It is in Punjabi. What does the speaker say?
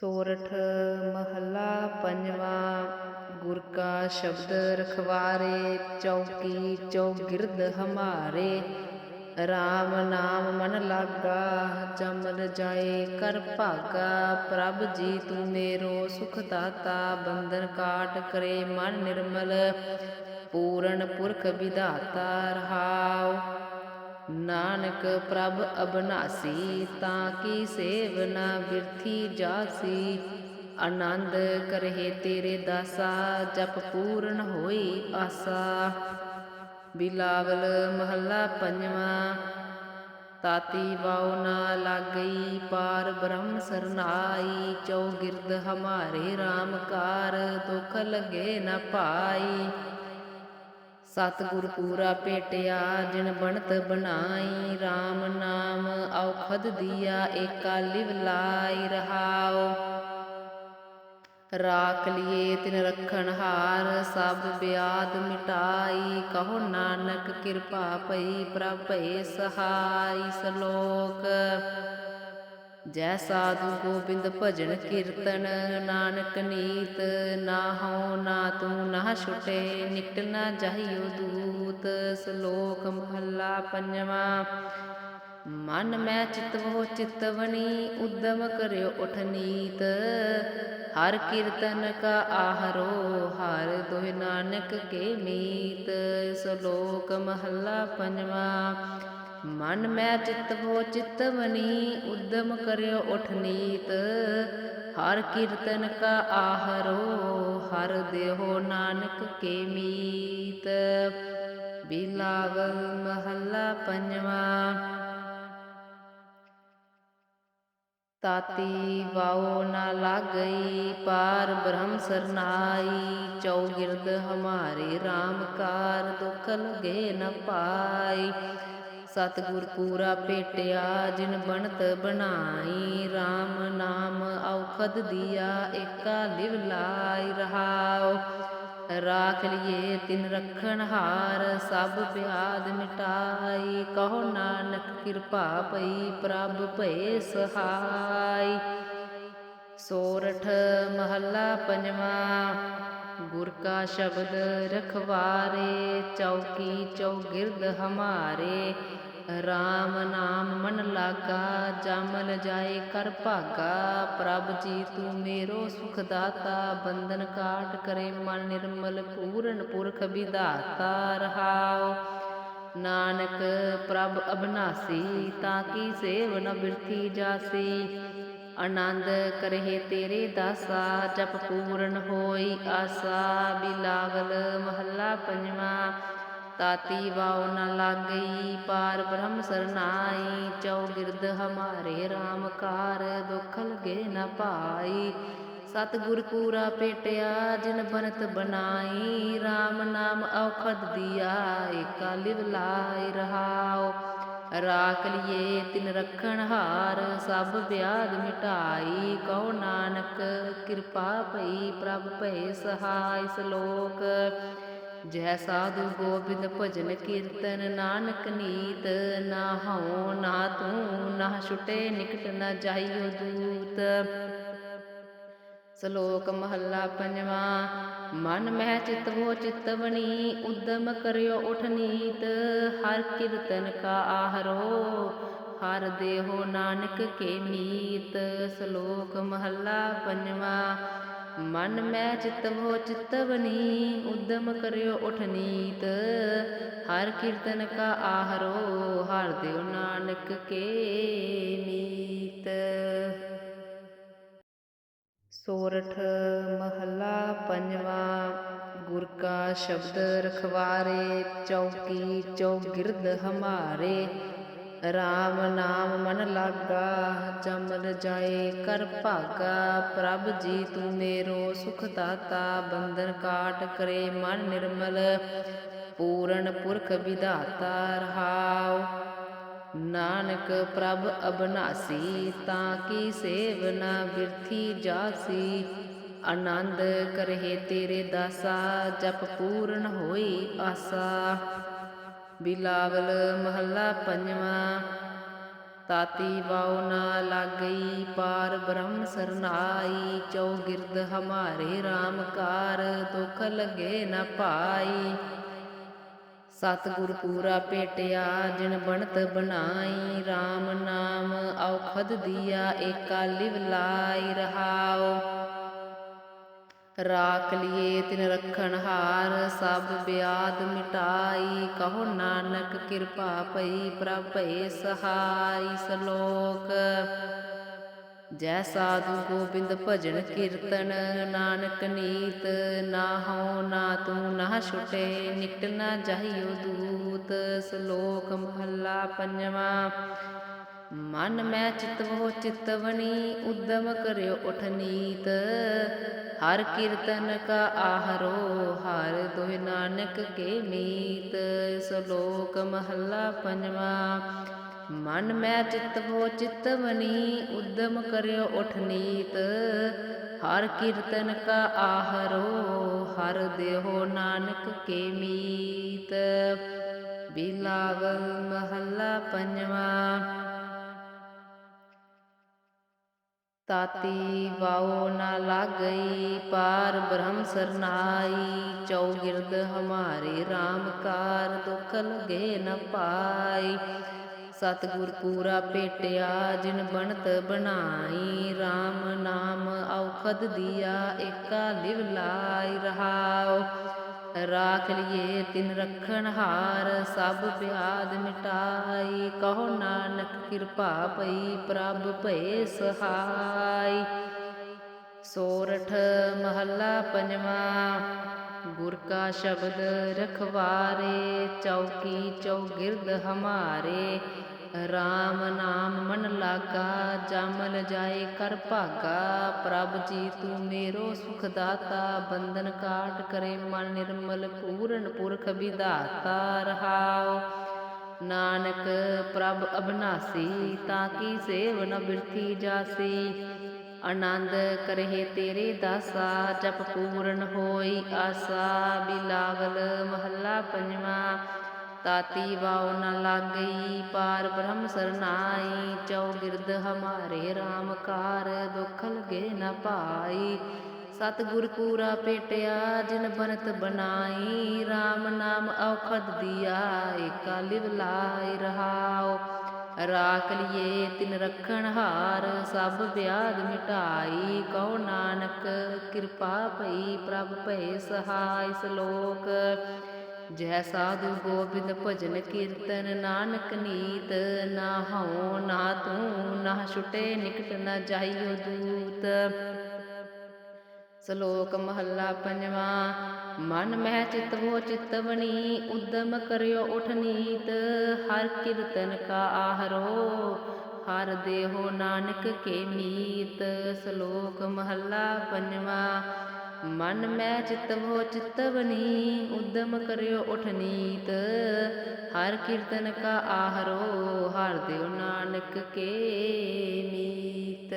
ਸੋਰਠ ਮਹੱਲਾ ਪੰਜਵਾਂ, ਗੁਰ ਕਾ ਸ਼ਬਦ ਰਖਵਾਰੇ, ਚੌਕੀ ਚੌਗਿਰਦ ਹਮਾਰੇ। ਰਾਮ ਨਾਮ ਮਨ ਲਾਗਾ ਚਮਲ ਜਾਏ ਕਰ ਭਾਗਾ। ਪ੍ਰਭ ਜੀ ਤੂੰ ਮੇਰੋ ਸੁਖ ਦਾਤਾ, ਬੰਧਨ ਕਾਟ ਕਰੇ ਮਨ ਨਿਰਮਲ। ਪੂਰਨ ਪੁਰਖ ਵਿਧਾਤਾ ਰਹਾਉ। ਨਾਨਕ ਪ੍ਰਭ ਅਬਨਾਸੀ, ਤਾਂ ਕੀ ਸੇਵਨਾ ਬਿਰਥੀ ਜਾਸੀ? ਆਨੰਦ ਕਰਹਿ ਤੇਰੇ ਦਾਸਾ, ਜਪ ਪੂਰਨ ਹੋਈ ਆਸਾ। ਬਿਲਾਵਲ ਮਹੱਲਾ ਪੰਜਵਾਂ, ਤਾਤੀ ਵਾਉ ਨਾ ਲਾਗਈ, ਪਾਰ ਬ੍ਰਹਮ ਸਰਨਾਈ ਚੌ ਗਿਰਦ ਹਮਾਰੇ RAM ਕਾਰ, ਦੁਖ ਲਗੇ ਨ ਪਾਈ। ਸਤਿਗੁਰ ਪੂਰਾ ਭੇਟਿਆ ਜਿਨ ਬਣਤ ਬਣਾਈ RAM ਨਾਮ, ਔਖਦ ਦੀਆ ਏਕਾ ਲਿਵ ਲਾਈ ਰਹਾਉ। ਰਾਖ ਲਿਏ ਤਿਨ ਰਖਣ ਹਾਰ, ਸਭ ਬਿਆਦ ਮਿਟਾਈ, ਕਹੋ ਨਾਨਕ ਕਿਰਪਾ ਭਈ ਪ੍ਰਭ ਭਏ ਸਹਾਈ ਸਲੋਕ। ਜੈ ਸਾਧੂ ਗੋਬਿੰਦ ਭਜਨ ਕੀਰਤਨ, ਨਾਨਕ ਨੀਤ, ਨਾ ਹਉ, ਨਾ ਤੂੰ, ਨਾ ਛੁਟੇ ਨਿਕਟ ਨਾ ਜਾਈਓ ਦੂਤ, ਸ਼ਲੋਕ ਮਹੱਲਾ ਪੰਜਵਾਂ। ਮਨ ਮੈਂ ਚਿਤਵੋ ਚਿਤਵਨੀ ਉਦਮ ਕਰਿਓ ਉਠ ਨੀਤ। ਹਰ ਕੀਰਤਨ ਕਾ ਆਹਰੋ, ਹਰ ਦੋਹਿ ਨਾਨਕ ਕੇ ਮੀਤ। ਸ਼ਲੋਕ ਮਹੱਲਾ ਪੰਜਵਾਂ। ਮਨ ਮੈਂ ਚਿਤਵੋ ਚਿਤਵਨੀ ਉਦਮ ਕਰਿਓ ਉਠ ਨੀਤ। ਹਰ ਕੀਰਤਨ ਕਾ ਆਹਰੋ, ਹਰ ਦੇਹੋ ਨਾਨਕ ਕੇ ਮੀਤ। ਬਿਲਾਵਲ ਮਹੱਲਾ ਪੰਜਵਾਂ। ਤਾਤੀ ਵਾਉ ਨਾ ਲਾਗਈ, ਪਾਰ ਬ੍ਰਹਮ ਸਰਨਾਈ। ਚੌਗਿਰਦ ਹਮਾਰੇ RAM ਕਾਰ, ਦੁਖ ਲਗੇ ਨ ਪਾਈ। ਸਤਿਗੁਰ ਪੂਰਾ ਭੇਟਿਆ, ਜਿਨ ਬਣਤ ਬਣਾਈ RAM ਨਾਮ ਔਖਦ ਦੀਆ, ਏਕਾ ਲਿਵ ਲਾਇ ਰਹਾਉ। ਰਾਖ ਲਿਏ ਤਿਨ ਰਖਣ ਹਾਰ, ਸਭ ਬਿਆਦ ਮਿਟਾਈ। ਕਹੋ ਨਾਨਕ ਕਿਰਪਾ ਪਈ, ਪ੍ਰਭ ਭਏ ਸਹਾਈ। ਸੋਰਠ ਮਹੱਲਾ ਪੰਜਵਾਂ। ਗੁਰ ਕਾ ਸ਼ਬਦ ਰਖਵਾਰੇ, ਚੌਕੀ ਚੌਗਿਰਦ ਹਮਾਰੇ। ਰਾਮ ਨਾਮ ਮਨ ਲਾਗਾ ਜਮਲ ਜਾਏ ਕਰ ਭਾਗਾ। ਪ੍ਰਭ ਜੀ ਤੂੰ ਮੇਰੋ ਸੁਖ ਦਾਤਾ, ਬੰਧਨ ਕਾਟ ਕਰੇ ਮਨ ਨਿਰਮਲ, ਪੂਰਨ ਪੁਰਖ ਵਿਧਾਤਾ ਰਹਾਉ। ਨਾਨਕ ਪ੍ਰਭ ਅਬਨਾਸੀ, ਤਾਂ ਕੀ ਸੇਵ ਨ ਬਿਰਥੀ ਜਾਸੀ। ਆਨੰਦ ਕਰਹਿ ਤੇਰੇ ਦਾਸਾ, ਜਪ ਪੂਰਨ ਹੋਈ ਆਸਾ, ਬਿਲਾਵਲ ਮਹੱਲਾ ਪੰਜਵਾਂ। ਤਾਤੀ ਵਾਉ ਨ ਲਾਗਈ, ਪਾਰ ਬ੍ਰਹਮ ਸਰਨਾਈ ਚੌਗਿਰਦ ਹਮਾਰੇ RAM ਕਾਰ ਦੁਖ ਲਗੇ ਨ ਪਾਈ। ਸਤਿਗੁਰ ਪੂਰਾ ਪੇਟਿਆ, ਜਿਨ ਬਨਤ ਬਣਾਈ RAM ਨਾਮ ਔਖਦ ਦੀਆ, ਏਕਾ ਲਿਵ ਲਾਈ ਰਹਾਉ। ਰਾਖ ਲਿਏ ਤਿਨ ਰਖਣ ਹਾਰ, ਸਭ ਬਿਆਦ ਮਿਟਾਈ। ਕਹੋ ਨਾਨਕ, ਕਿਰਪਾ ਭਈ ਪ੍ਰਭ ਭਏ ਸਹਾਇ ਸ਼ਲੋਕ। ਜੈ ਸਾਧੂ ਗੋਬਿੰਦ ਭਜਨ ਕੀਰਤਨ ਨਾਨਕ ਨੀਤ। ਨਾ ਹਉ ਨਾ ਤੂੰ, ਨਾ ਛੁਟੇ ਨਿਕਟ ਨਾ ਜਾਈਓ ਦੂਤ। ਸ਼ਲੋਕ ਮਹੱਲਾ ਪੰਜਵਾਂ, ਮਨ ਮਹਿ ਚਿਤ ਹੋ ਚਿਤਵਨੀ ਉਦਮ ਕਰਿਓ ਉਠ ਨੀਤ, ਹਰ ਕੀਰਤਨ ਕਾ ਆਹਰੋ, ਹਰ ਦੇਹੋ ਨਾਨਕ ਕੇ ਮੀਤ। ਸ਼ਲੋਕ ਮਹੱਲਾ ਪੰਜਵਾਂ, ਮਨ ਮੈ ਚਿਤ ਹੋ ਚਿਤਵਨੀ ਉਦਮ ਕਰਿਓ ਉਠ ਨੀਤ, ਹਰ ਕੀਰਤਨ ਕਾ ਆਹਰੋ, ਹਰ ਦੇਵ ਨਾਨਕ ਕੇ ਮੀਤ। ਸੋਰਠ ਮਹੱਲਾ ਪੰਜਵਾਂ, ਗੁਰ ਕਾ ਸ਼ਬਦ ਰਖਵਾਰੇ, ਚੌਕੀ ਚੌਗਿਰਦ ਹਮਾਰੇ। RAM ਨਾਮ ਮਨ ਲਾਗਾ ਜਮਲ ਜਾਏ ਕਰ ਭਾਗਾ। ਪ੍ਰਭ ਜੀ ਤੂੰ ਮੇਰੋ ਸੁਖ ਦਾਤਾ, ਬੰਧਨ ਕਾਟ ਕਰੇ ਮਨ ਨਿਰਮਲ। ਪੂਰਨ ਪੁਰਖ ਵਿਧਾਤਾ ਰਹਾਉ। ਨਾਨਕ ਪ੍ਰਭ ਅਬਨਾਸੀ, ਤਾਂ ਕੀ ਸੇਵਨਾ ਬਿਰਥੀ ਜਾਸੀ? ਆਨੰਦ ਕਰਹਿ ਤੇਰੇ ਦਾਸਾ, ਜਪ ਪੂਰਨ ਹੋਈ ਆਸਾ। ਬਿਲਾਵਲ ਮਹੱਲਾ ਪੰਜਵਾਂ, ਤਾਤੀ ਵਾਉ ਨਾ ਲਾਗਈ, ਪਾਰ ਬ੍ਰਹਮ ਸਰਨਾਈ ਚੌਗਿਰਦ ਹਮਾਰੇ RAM ਕਾਰ, ਦੁਖ ਲਗੇ ਨ ਪਾਈ। ਸਤਿਗੁਰ ਪੂਰਾ ਭੇਟਿਆ ਜਿਨ ਬਣਤ ਬਣਾਈ RAM ਨਾਮ, ਔਖਦ ਦਿਆ ਏਕਾ ਲਿਵ ਲਾਈ ਰਹਾਉ। ਰਾਖ ਲਿਏ ਤਿਨ ਰਖਣ ਹਾਰ, ਸਭ ਬਿਆਦ ਮਿਟਾਈ, ਕਹੋ ਨਾਨਕ ਕਿਰਪਾ ਪਈ ਪ੍ਰਭ ਭਏ ਸਹਾਈ ਸਲੋਕ। ਜੈ ਸਾਧੂ ਗੋਬਿੰਦ ਭਜਨ ਕੀਰਤਨ, ਨਾਨਕ ਨੀਤ, ਨਾ ਹਉ, ਨਾ ਤੂੰ, ਨਾ ਛੁਟੇ ਨਿਕਟ ਨਾ ਜਾਈਓ ਦੂਤ, ਸ਼ਲੋਕ ਮਹੱਲਾ ਪੰਜਵਾਂ। ਮਨ ਮੈਂ ਚਿਤਵੋ ਚਿਤਵਨੀ ਉਦਮ ਕਰਿਓ ਉਠ ਨੀਤ। ਹਰ ਕੀਰਤਨ ਕਾ ਆਹਰੋ, ਹਰ ਦੋਇ ਨਾਨਕ ਕੇ ਮੀਤ। ਸ਼ਲੋਕ ਮਹੱਲਾ ਪੰਜਵਾਂ। ਮਨ ਮੈਂ ਚਿਤਵੋ ਚਿਤਵਨੀ ਉਦਮ ਕਰਿਓ ਉਠ ਨੀਤ। ਹਰ ਕੀਰਤਨ ਕਾ ਆਹਰੋ, ਹਰ ਦੇਹੋ ਨਾਨਕ ਕੇ ਮੀਤ। ਬਿਲਾਵਲ ਮਹੱਲਾ ਪੰਜਵਾ। ਤਾਤੀ ਵਾਉ ਨਾ ਲਾਗਈ, ਪਾਰ ਬ੍ਰਹਮ ਸਰਨਾਈ। ਚੌਗਿਰਦ ਹਮਾਰੇ RAM ਕਾਰ, ਦੁਖ ਲਗੇ ਨ ਪਾਈ। ਸਤਿਗੁਰ ਪੂਰਾ ਭੇਟਿਆ, ਜਿਨ ਬਣਤ ਬਣਾਈ RAM ਨਾਮ ਔਖਦ ਦੀਆ, ਏਕਾ ਲਿਵ ਲਾਈ ਰਹਾਉ। ਰਾਖ ਲਿਏ ਤਿਨ ਰਖਣ ਹਾਰ, ਸਭ ਪਿਆਦ ਮਿਟਾਈ, ਕਹੋ ਨਾਨਕ ਕਿਰਪਾ ਪਈ, ਪ੍ਰਭ ਭਏ ਸਹਾਈ ਸੋਰਠ ਮਹੱਲਾ ਪੰਜਵਾ ਗੁਰ ਕਾ ਸ਼ਬਦ ਰਖਵਾਰੇ, ਚੌਕੀ ਚੌਗਿਰਦ ਹਮਾਰੇ। RAM ਨਾਮ ਮਨ ਲਾਗਾ ਜਮਲ ਜਾਏ ਕਰ ਭਾਗਾ। ਪ੍ਰਭ ਜੀ, ਤੂੰ ਮੇਰੋ ਸੁਖ ਦਾਤਾ, ਬੰਧਨ ਕਾਟ ਕਰੇ ਮਨ ਨਿਰਮਲ, ਪੂਰਨ ਪੁਰਖ ਵਿਦਾਤਾ ਰਹਾਉ। ਨਾਨਕ, ਪ੍ਰਭ ਅਬਨਾਸੀ, ਤਾਂ ਕੀ ਸੇਵ ਨ ਬਿਰਥੀ ਜਾਸੀ। ਆਨੰਦ ਕਰਹਿ ਤੇਰੇ ਦਾਸਾ, ਜਪ ਪੂਰਨ ਹੋਈ ਆਸਾ, ਬਿਲਾਵਲ ਮਹੱਲਾ ਪੰਜਵਾ। ਤਾਤੀ ਵਾਉ ਨ ਲਾਗਈ, ਪਾਰ ਬ੍ਰਹਮ ਸਰਨਾਈ, ਚੌਗਿਰਦ ਹਮਾਰੇ RAM ਕਾਰ ਦੁਖ ਲਗੇ ਨ ਪਾਈ। ਸਤਿਗੁਰ ਪੂਰਾ ਭੇਟਿਆ ਜਿਨ ਬਨਤ ਬਣਾਈ RAM ਨਾਮ ਔਖਦ ਦੀਆ, ਏਕਾ ਲਿਵ ਲਾਈ ਰਹਾਉ। ਰਾਖ ਲਿਏ ਤਿਨ ਰਖਣ ਹਾਰ, ਸਭ ਵਿਆਦ ਮਿਟਾਈ। ਕਉ ਨਾਨਕ, ਕਿਰਪਾ ਭਈ ਪ੍ਰਭ ਭਏ ਸਹਾਇ ਸ਼ਲੋਕ। ਜੈ ਸਾਧੂ ਗੋਬਿੰਦ ਭਜਨ ਕੀਰਤਨ ਨਾਨਕ ਨੀਤ। ਨਾ ਹਉ ਨਾ ਤੂੰ, ਨਾ ਛੁਟੇ ਨਿਕਟ ਨਾ ਜਾਈਓ ਦੂਤ। ਸ਼ਲੋਕ ਮਹੱਲਾ ਪੰਜਵਾਂ, ਮਨ ਮਹਿ ਚਿਤਵੋ ਚਿਤਵਨੀ ਉਦਮ ਕਰਿਓ ਉਠ ਨੀਤ, ਹਰ ਕੀਰਤਨ ਕਾ ਆਹਰੋ, ਹਰ ਦੇਹੋ ਨਾਨਕ ਕੇ ਮੀਤ। ਸ਼ਲੋਕ ਮਹੱਲਾ ਪੰਜਵਾਂ, ਮਨ ਮੈਂ ਚਿਤਵੋ ਚਿਤਵਨੀ ਉਦਮ ਕਰਿਓ ਉਠ ਨੀਤ, ਹਰ ਕੀਰਤਨ ਕਾ ਆਹਰੋ, ਹਰ ਦੇਵ ਨਾਨਕ ਕੇ ਮੀਤ।